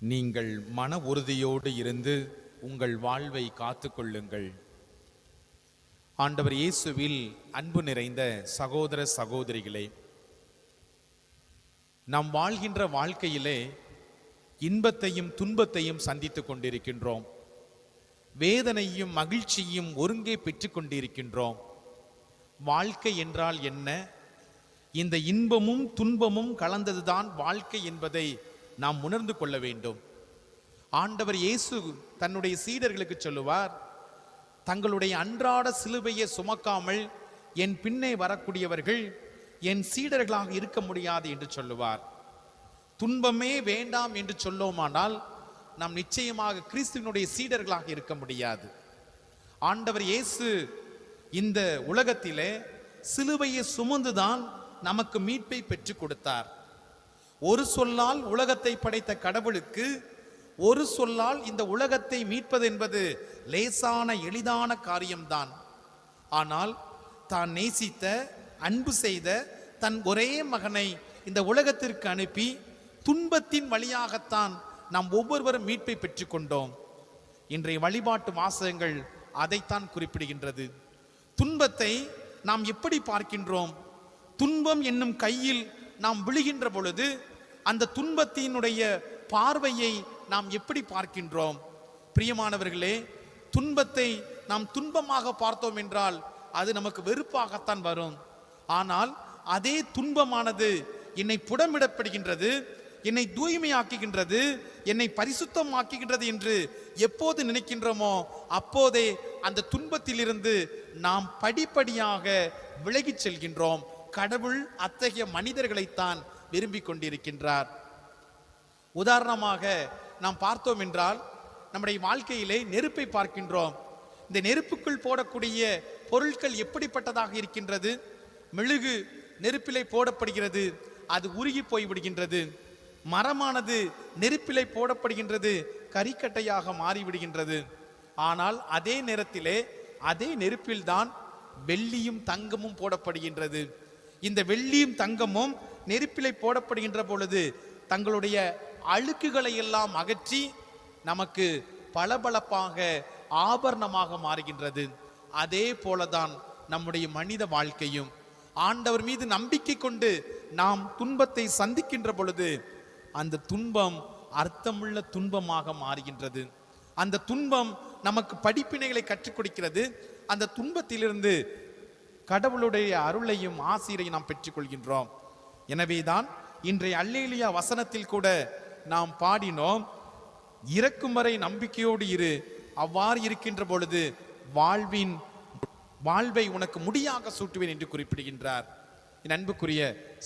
நீங்கள் மன உறுதியோடு இருந்து உங்கள் வாழ்வை காத்து கொள்ளுங்கள் ஆண்டவர் இயேசுவில் அன்பு நிறைந்த சகோதர சகோதரிகளே நாம் வாழ்கின்ற வாழ்க்கையிலே இன்பத்தையும் துன்பத்தையும் சந்தித்துக் கொண்டிருக்கின்றோம். வேதனையும் மகிழ்ச்சியும் ஒருங்கே பெற்று கொண்டிருக்கின்றோம். வாழ்க்கை என்றால் என்ன? இந்த இன்பமும் துன்பமும் கலந்ததுதான் வாழ்க்கை என்பதை நாம் உணர்ந்து கொள்ள வேண்டும். ஆண்டவர் இயேசு தன்னுடைய சீடர்களுக்கு சொல்லுவார் தங்களுடைய அன்றாட சிலுவையை சுமக்காமல் என் பின்னே வரக்கூடியவர்கள் என் சீடர்களாக இருக்க முடியாது என்று சொல்லுவார். துன்பமே வேண்டாம் என்று சொல்லோமானால் நாம் நிச்சயமாக கிறிஸ்துவனுடைய சீடர்களாக இருக்க முடியாது. ஆண்டவர் இயேசு இந்த உலகத்திலே சிலுவையை சுமந்துதான் நமக்கு மீட்பை பெற்றுக் கொடுத்தார். ஒரு சொல்லால் உலகத்தை படைத்த கடவுளுக்கு ஒரு சொல்லால் இந்த உலகத்தை மீட்பது என்பது லேசான எளிதான காரியம்தான். ஆனால் தான் நேசித்த அன்பு செய்த தன் ஒரே மகனை இந்த உலகத்திற்கு அனுப்பி துன்பத்தின் வழியாகத்தான் நாம் ஒவ்வொருவரும் மீட்பை பெற்றுக்கொண்டோம் இன்றைய வழிபாட்டு வாசகங்கள் அதைத்தான் குறிப்பிடுகின்றது. துன்பத்தை நாம் எப்படி பார்க்கின்றோம்? துன்பம் என்னும் கையில் நாம் விழுகின்ற பொழுது அந்த துன்பத்தினுடைய பார்வையை நாம் எப்படி பார்க்கின்றோம்? பிரியமானவர்களே துன்பத்தை நாம் துன்பமாக பார்த்தோம் என்றால் அது நமக்கு வெறுப்பாகத்தான் வரும். ஆனால் அதே துன்பமானது என்னை புடமிடப்படுகின்றது என்னை தூய்மையாக்குகின்றது என்னை பரிசுத்தமாக்குகின்றது என்று எப்போது நினைக்கின்றோமோ அப்போதே அந்த துன்பத்திலிருந்து நாம் படிப்படியாக விலகிச் செல்கின்றோம். கடவுள் அத்தகைய மனிதர்களைத்தான் விரும்பி கொண்டிருக்கின்றார் உதாரணமாக நாம் பார்த்தோம் என்றால் நம்முடைய வாழ்க்கையிலே நெருப்பை பார்க்கின்றோம். இந்த நெருப்புக்குள் போடக்கூடிய பொருட்கள் எப்படிப்பட்டதாக இருக்கின்றது? மெழுகு நெருப்பிலை போடப்படுகிறது அது உருகி போய் விடுகின்றது மரமானது நெருப்பிலை போடப்படுகின்றது கரிக்கட்டையாக மாறிவிடுகின்றது. ஆனால் அதே நேரத்திலே அதே நெருப்பில்தான் வெள்ளியும் தங்கமும் போடப்படுகின்றது. இந்த வெள்ளியும் தங்கமும் நெருப்பிலை போடப்படுகின்ற பொழுது தங்களுடைய அழுக்குகளை எல்லாம் அகற்றி நமக்கு பளபளப்பாக ஆபரணமாக மாறுகின்றது. அதே போலதான் நம்முடைய மனித வாழ்க்கையும். ஆண்டவர் மீது நம்பிக்கை கொண்டு நாம் துன்பத்தை சந்திக்கின்ற பொழுது அந்த துன்பம் அர்த்தமுள்ள துன்பமாக மாறுகின்றது. அந்த துன்பம் நமக்கு படிப்பினைகளை கற்றுக் கொடுக்கிறது. அந்த துன்பத்திலிருந்து கடவுளுடைய அருளையும் ஆசிரியையும் நாம் பெற்றுக்கொள்கின்றோம் எனவேதான் இன்றைய அல்லேலியா வசனத்தில் கூட நாம் பாடினோம் இறக்கும் வரை நம்பிக்கையோடு இரு. அவ்வாறு இருக்கின்ற பொழுது வாழ்வின் வாழ்வை உனக்கு முடியாக சூட்டுவேன் என்று குறிப்பிடுகின்றார். என் அன்புக்குரிய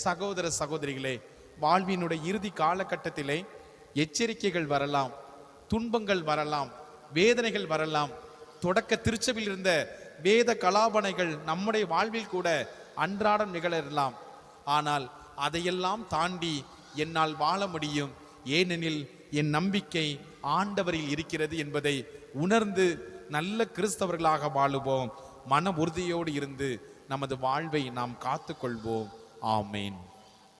சகோதர சகோதரிகளே வாழ்வினுடைய இறுதி காலகட்டத்திலே எச்சரிக்கைகள் வரலாம் துன்பங்கள் வரலாம் வேதனைகள் வரலாம். தொடக்க திருச்சபையில் இருந்த வேத கலாபனைகள் நம்முடைய வாழ்வில் கூட அன்றாடம் நிகழலாம். ஆனால் அதையெல்லாம் தாண்டி என்னால் வாழ முடியும். ஏனெனில் என் நம்பிக்கை ஆண்டவரில் இருக்கிறது என்பதை உணர்ந்து நல்ல கிறிஸ்தவர்களாக வாழுவோம். மன உறுதியோடு இருந்து நமது வாழ்வை நாம் காத்துக்கொள்வோம். ஆமேன்.